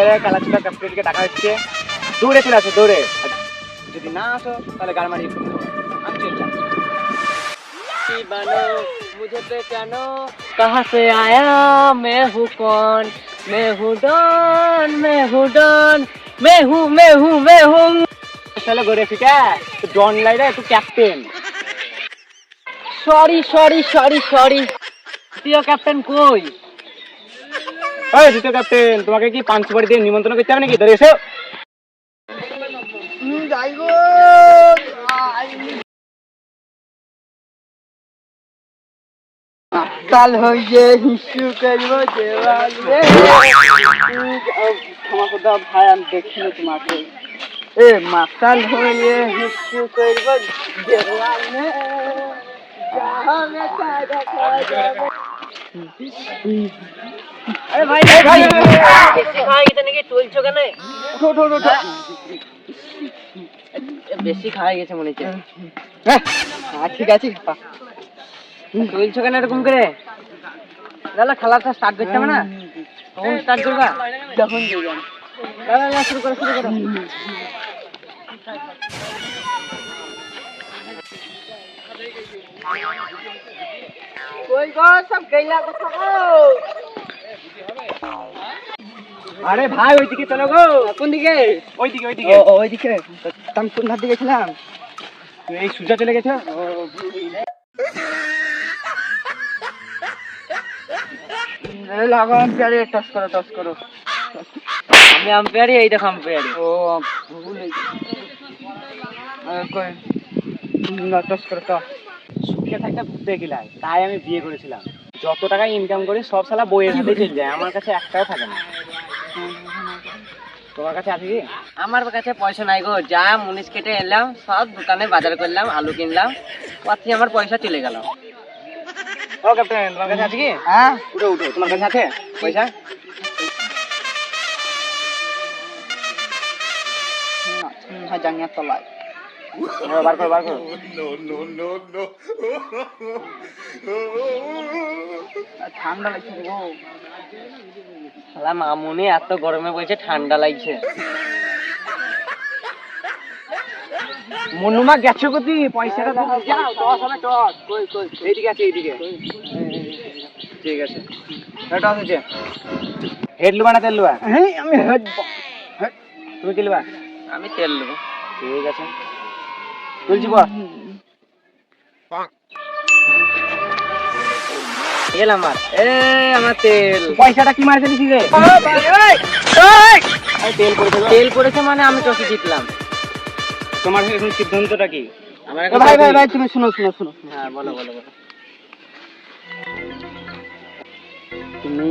এবারে খেলাধুলা ক্যাপ্টেনকে ডাকা হচ্ছে দৌড়ে চলে আসো দৌড়ে আর যদি না আসো তাহলে গাড় মারি আমি চলে যাবো बनो मुझे पहचानो कहाँ से आया मैं हूँ कौन मैं हूँ डॉन मैं हूँ डॉन मैं हूँ मैं हूँ मैं हूँ তাহলে ঘুরে ফিকা তো ডন লাইডা একটু captain sorry sorry sorry sorry প্রিয় ক্যাপ্টেন কই ক্যাপ্টেন তোমাকে কি পাঁচ বাড়ি দিয়ে নিমন্ত্রণ করতে হবে নাকি? ধরে এসো। কাল হইয়ে হিসু করব দেওয়াল রে। ক্ষমা করে দাও ভাই আমি দেখিনি তোমাকে। এ মাতাল হইয়ে হিসু করব দেওয়াল আরে ভাই ভাই বেশি খাওয়া গেছে নাকি টলছো কেন? বেশি খাওয়া গেছে মনে হচ্ছে। হ্যাঁ ঠিক আছে। টলছো কেন এরকম করে? দাদা খেলাটা স্টার্ট করতে হবে না? কখন স্টার্ট করবা? যখন দাদা দাদা, শুরু করো শুরু করো। আরে ভাই ওইদিকে চলো গো। কোন দিকে? ওইদিকে ওইদিকে। ওইদিকে। আমি কোন ধার দিকে ছিলাম এই সুজা চলে গেছে? লাগো আম্পায়ারে টস করো টস করো। আমি আম্পায়ারি এই দেখো আম্পায়ারি ও ভুল টস করে তো সুখে থাকতে ঘুরতে গেলাই তাই আমি বিয়ে করেছিলাম। যত টাকা ইনকাম করি সব সালা বইয়ের হাতে চলে যায় আমার কাছে একটাও থাকে না। তোমার কাছে আছে কি? আমার কাছে পয়সা নাই গো যা মুনিশ কেটে এলাম সব দোকানে বাজার করলাম আলু কিনলাম পাতি আমার পয়সা চলে গেল। ও ক্যাপ্টেন তোমার কাছে আছে কি? হ্যাঁ? উঠো উঠো তোমার কাছে আছে পয়সা? জাঙ্গিয়ার তলায়। বার করো বার করো ঠান্ডা লাগছে গো। শালা মামুনি এত গরমে বলছে ঠান্ডা লাগছে। মনুমা গেছো কোথি পয়সাটা দাও যাও টস হবে টস কই কই এইদিকে আছে এইদিকে। ঠিক আছে। এটা আছে হেড লুবা না তেল লুবা? হ্যাঁ আমি হেড তুমি কি লুবা? আমি তেল নেব ঠিক আছে। তুলছি বল। তেল আমার। এ আমার তেল। পয়সাটা কি মারতে দিছি রে? তেল পড়ে দেবো তেল পড়েছে মানে আমি টসে জিতলাম। তোমার এখন সিদ্ধান্তটা কি? আমার ভাই ভাই ভাই তুমি শুনো শুনো শুনো। হ্যাঁ বলো বলো বলো। তুমি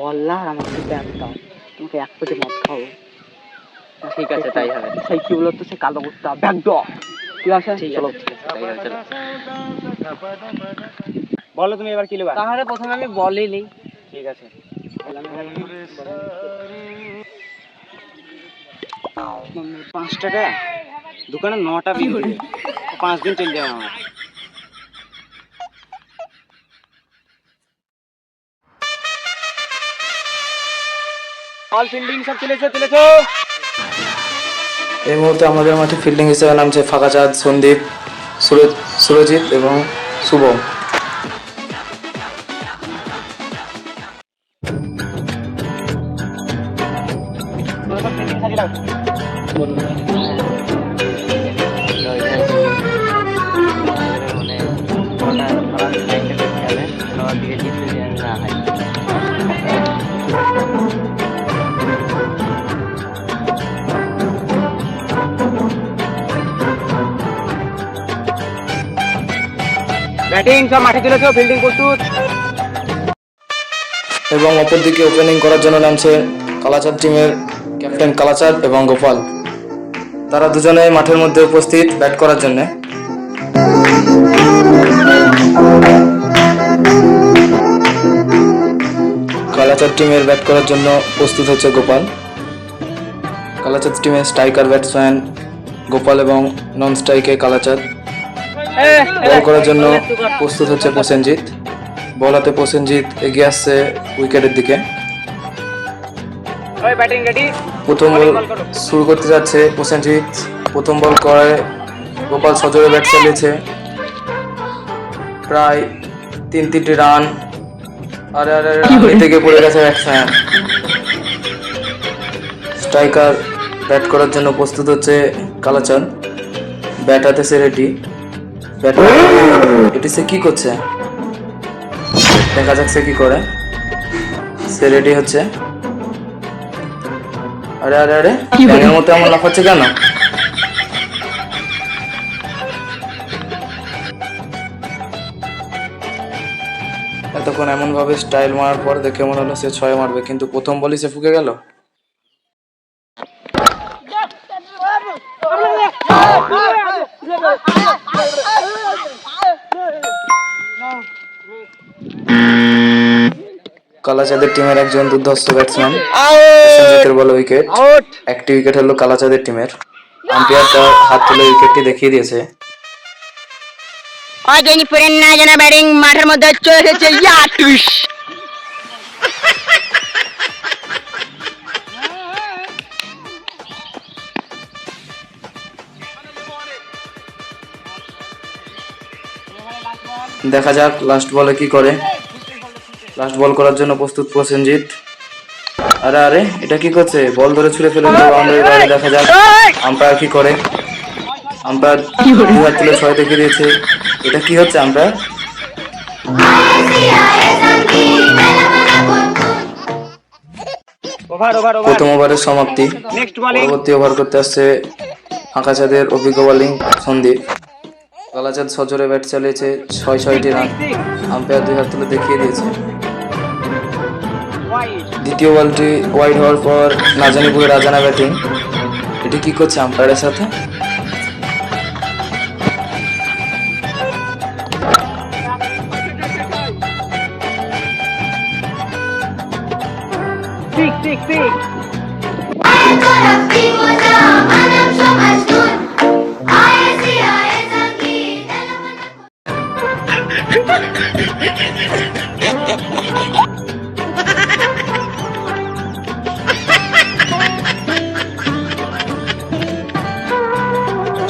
বললা আর আমাকে ব্যাগ দাও। তোমাকে এক পেটে মদ খাব ঠিক আছে তাই হবে। সেই কি বলতো সে কালো কুত্তা। ব্যাগ দাও। তাই চলো বলো তুমি এবার কি নেবা তাহলে প্রথমে আমি বলিনি ঠিক আছে। পাঁচ টাকা? দোকানে নটা বিল পাঁচ দিন চলে যাবে আমার। অল ফিল্ডিং সব চলেছে চলেছো এই মুহূর্তে আমাদের মাঠে ফিল্ডিং হিসেবে নামছে ফাঁকাচাঁদ সন্দীপ সুরজ সুরজিৎ এবং শুভম। ব্যাটিং সব মাঠে ফিল্ডিং এবং অপরদিকে ওপেনিং করার জন্য নামছে কালাচাঁদ টিমের ক্যাপ্টেন কালাচাঁদ এবং গোপাল। তারা দুজনে মাঠের মধ্যে উপস্থিত ব্যাট করার জন্য। কালাচাঁদ টিমের ব্যাট করার জন্য প্রস্তুত হচ্ছে গোপাল। কালাচাঁদ টিমের স্ট্রাইকার ব্যাটসম্যান গোপাল এবং নন স্ট্রাইকে কালাচাঁদ। বল করার জন্য প্রস্তুত হচ্ছে প্রসেনজিৎ। বল হাতে প্রসেনজিৎ এগিয়ে আসছে উইকেটের দিকে। ওই ব্যাটিং রেডি প্রথম বল শুরু করতে যাচ্ছে প্রসেনজিৎ। প্রথম বল করে গোপাল সজোরে ব্যাট চালিয়েছে। প্রায় তিন তিনটি রান। আরে আরে আরে থেকে পড়ে গেছে ব্যাটসম্যান স্ট্রাইকার ব্যাট করার জন্য প্রস্তুত হচ্ছে কালাচাঁদ। ব্যাট হাতে সে রেডি এটি সে কি করছে? দেখা যাক সে কি করে। সে রেডি হচ্ছে? আরে আরে আরে ব্যাঙের মতো এমন লাফাচ্ছে কেন? এতক্ষণ এমন ভাবে স্টাইল মারার পর দেখে মনে হলো সে ছয় মারবে কিন্তু প্রথম বলি সে ফুকে গেল। কালাচাঁদের টিমের একজন দুর্ধর্ষ ব্যাটসম্যান সঞ্জিতের বল উইকেট একটি উইকেট হলো কালাচাঁদের টিমের আম্পায়ার তার হাত তুলে উইকেটটি দেখিয়ে দিয়েছে। অজনীপুরের না জানা ব্যাটিং মাঠের মধ্যে চলে এসেছে। ইয়াটুস দেখা যাক লাস্ট বলে কি করে। লাস্ট বল করার জন্য প্রস্তুত প্রসেনজিৎ আরে আরে এটা কি করছে? বল ধরে ছুড়ে ফেলে দিল। বাইরে দেখা যাক আম্পায়ার কি করে। আম্পায়ার দু হাত তুলে ছয় দেখে দিয়েছে। এটা কি হচ্ছে আম্পায়ার? ওভার ওভার ওভার প্রথম ওভারের সমাপ্তি। পরবর্তী ওভার করতে আসছে আকাশাদের অভিজ্ঞ বোলিং সন্দীপ। কালাচাঁদ সজোরে ব্যাট চালিয়েছে ছয় ছয়টি রান। আম্পায়ার দুই হাত তুলে দেখিয়ে দিয়েছে। দ্বিতীয় বলটি ওয়াইড হওয়ার পর না জানি নাজানিপুরে রাজানা ব্যাটিং। এটি কি করছে আম্পায়ারের সাথে? ঠিক ঠিক ঠিক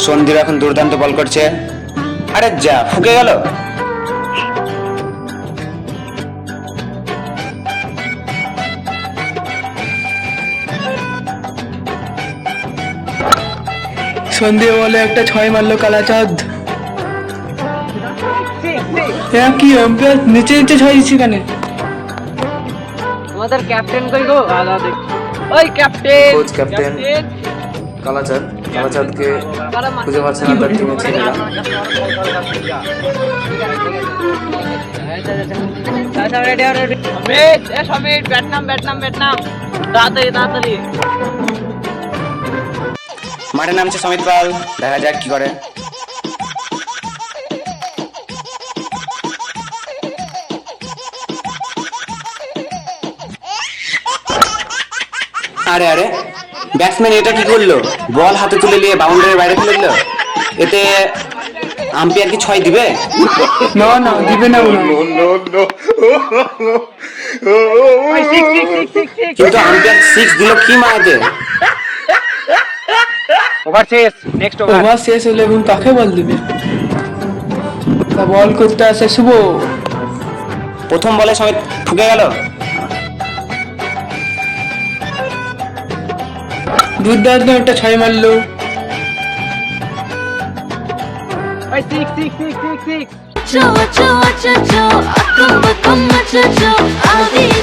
সন্দীপ এখন দুর্দান্ত বল করছে। আরে যা, ফুকে গেল। সন্ধ্যে বলে একটা ছয় মারলো কালাচাঁদ। হ্যাঁ কি আম্পায়ার নিচে নিচে ছয় দিচ্ছি কেন? আমাদের ক্যাপ্টেন কই গো? দেখ ওই ক্যাপ্টেন কোচ ক্যাপ্টেন কালাচাঁদ কালাচাঁদকে খুঁজে পাচ্ছে না তার টিমের ছেলেরা মাঠে নামছে সমিত পাল। দেখা যাক কি করে। আরে আরে। ব্যাটসম্যান এটা কি করল? বল হাতে তুলে নিয়ে বাউন্ডারির বাইরে ফেলে দিল? এতে আম্পায়ার কি ছয় দিবে? না না দিবে না। কিন্তু আম্পায়ার সিক্স দিল কি মারাতে? ওভার শেষ নেক্সট ওভার ওভার শেষ হলে এবং কাকে বল দিবে। তা বল করতে আসে শুভ। প্রথম বলে সমিত ঠুকে গেল?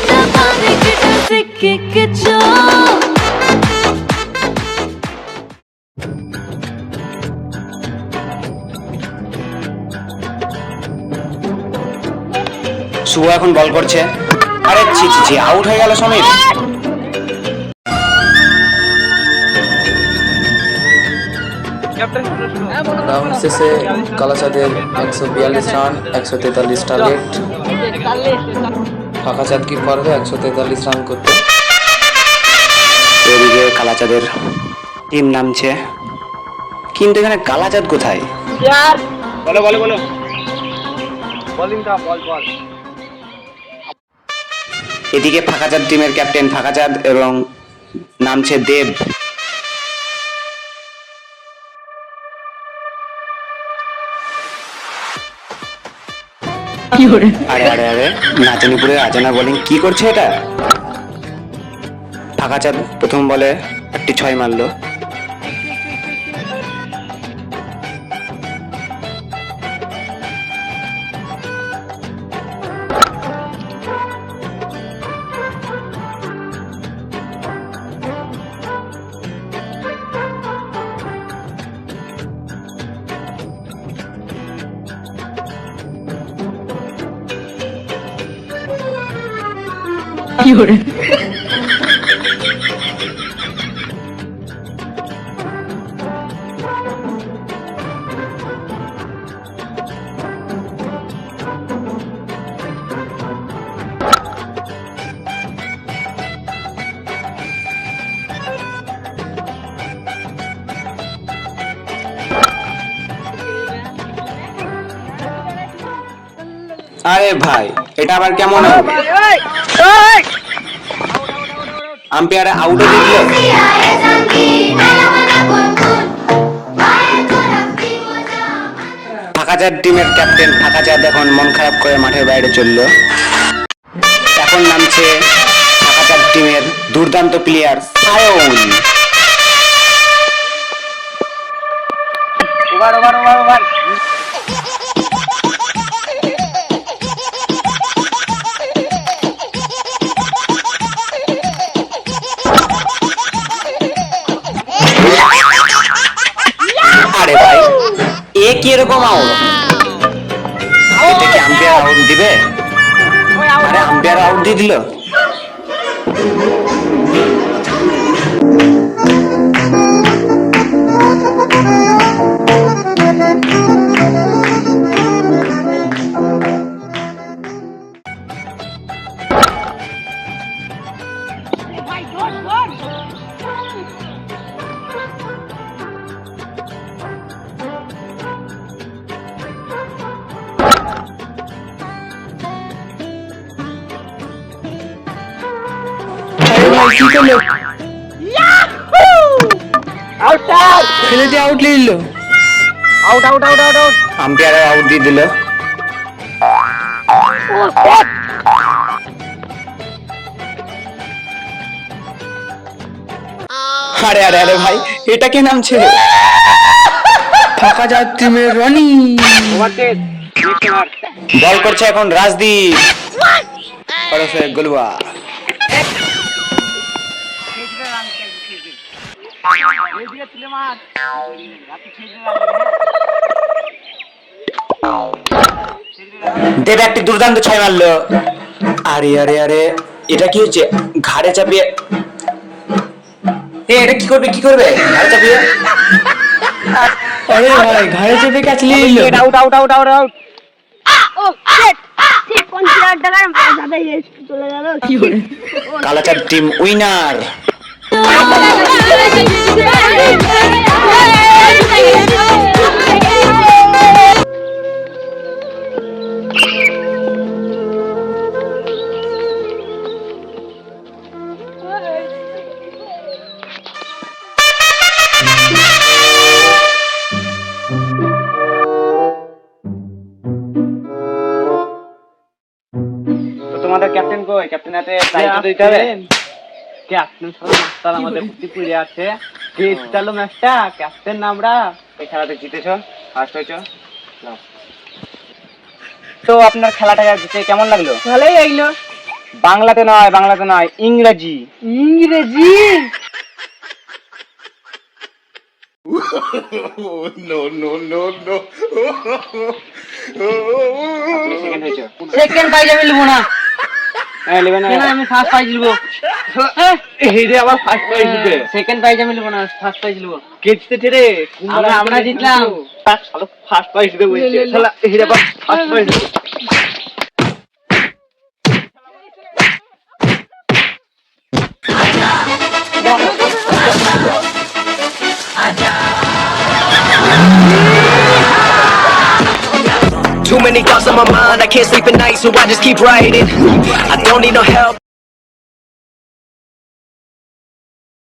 Jabane kita sikki cho শুভ এখন বল করছে। আরে ছি ছি ছি আউট হয়ে গেল সমীর। রাউন্ড শেষে কালাচাঁদের একশো বিয়াল্লিশ রান একশো তেতাল্লিশ টার্গেট ফাঁকা চাঁদ কি পারবে? একশো তেতাল্লিশ রান করতে। এদিকে কালাচাঁদের টিম নামছে। কিন্তু এখানে কালাচাঁদ কোথায়? বলো বলো বলো। বলিং কা বল বল। এদিকে ফাঁকাচাঁদ টিমের ক্যাপ্টেন ফাঁকাচাঁদ এবং নামছে দেব। আরে আরে আরে নাচনিপুরে আজানা বলেন কি করছে এটা? ফাঁকা চাঁদ প্রথম বলে একটি ছয় মারলো। আরে ভাই, এটা আবার কেমন আম্পায়ার আউট দিল? ফাঁকাচার টিমের ক্যাপ্টেন ফাঁকাচাঁদ এখন মন খারাপ করে মাঠের বাইরে চলল। এখন নামছে ফাঁকাচার টিমের দুর্দান্ত player Sayan. Over over over over. কি এরকম আউট এটা কি আম্পায়ার আউট দিবে? আরে আম্পায়ার আউট দিয়ে দিল। ছেলেটি আউট নিল out out out out out umpire out দিয়ে দিল। আরে আরে আরে ভাই এটা কে নামছে ফাঁকা যাত্রীমের Roni. Over test next over ball করছে এখন রাজদীপ। ওরফে দেব একটি দুর্দান্ত ছয় মারলো। আরে আরে আরে এটা কি হচ্ছে? ঘাড়ে চাপিয়ে এ এটা কি করবে? কি করবে? ঘাড়ে চাপিয়ে? আরে ভাই ঘাড়ে চেপে ক্যাচ নিয়ে নিল। Out out out out out Kalachand team winner তো তোমাদের ক্যাপ্টেন কই? ক্যাপ্টেন হাতে দায়িত্ব দিতে হবে? ক্যাপ্টেন সব মাস্টার আমাদের প্রতি পুড়ে আছে? কে চালো ম্যাচটা ক্যাপ্টেন আমরা? এই খেলাতে জিতেছো? ফার্স্ট হয়েছো? নাও। তো আপনার খেলাটা জিতে? কেমন লাগল? ভালোই লাগল। বাংলাতে নয় বাংলাতে নয় ইংরেজি। ইংরেজি? সেকেন্ড প্রাইজ আমি না হ্যাঁ নেবে না আমি ফার্স্ট প্রাইজ লিবো হেরে আবার ফার্স্ট প্রাইজ দিবে সেকেন্ড প্রাইজ আমি লিবো না ফার্স্ট প্রাইজ লিবো কে রে আমরা আমরা জিতলাম। ফার্স্ট প্রাইজ দেবো শালা হেরে আবার first prize many thoughts on my mind, I can't sleep at night, so I just keep writing. I don't need no help.